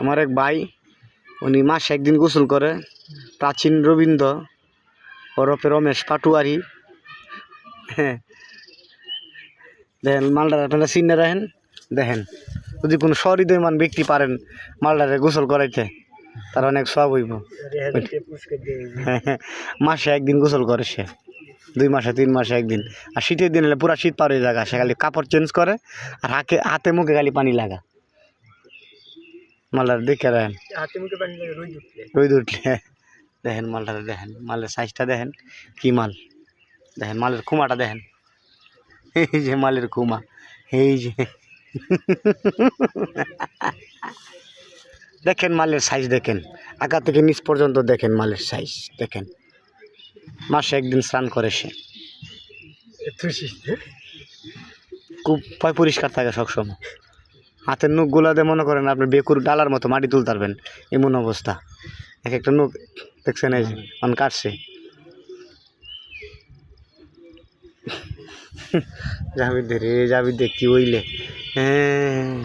আমার এক ভাই উনি মাসে একদিন গোসল করে। প্রাচীন রবীন্দ্র ওরফে রমেশ পাটুয়ারি। হ্যাঁ। দেখেন মালদার আপনারা চিনে রাখেন? দেখেন যদি কোনো সহৃদয়মান ব্যক্তি পারেন মালদারে গোসল করাইতে তার অনেক সব হইব। মাসে একদিন গোসল করে সে। দুই মাসে তিন মাসে একদিন। আর শীতের দিন হলে পুরা শীত পার হয়ে জায়গা সে খালি কাপড় চেঞ্জ করে আর হাতে হাতে মুখে খালি পানি লাগা। মালদার দেখে রাখেন রোদ উঠলে। দেখেন মালটারে দেখেন মালের সাইজটা দেখেন কি মাল। দেখেন মালের খুমাটা দেখেন। এই যে মালের খুমা এই যে। দেখেন মালের সাইজ দেখেন। আকা থেকে নিচ পর্যন্ত দেখেন মালের সাইজ দেখেন। মাসে একদিন স্নান করে সে। খুব পয় পরিষ্কার থাকে সবসময়। হাতের নখগুলো দিয়ে মনে করেন আপনি বেকুর ডালার মতো মাটি তুলতে পারবেন এমন অবস্থা। এক একটা নখ দেখছেন এই অন কাটছে। যাবি দে রে যাবি দে কি হইলে? হ্যাঁ।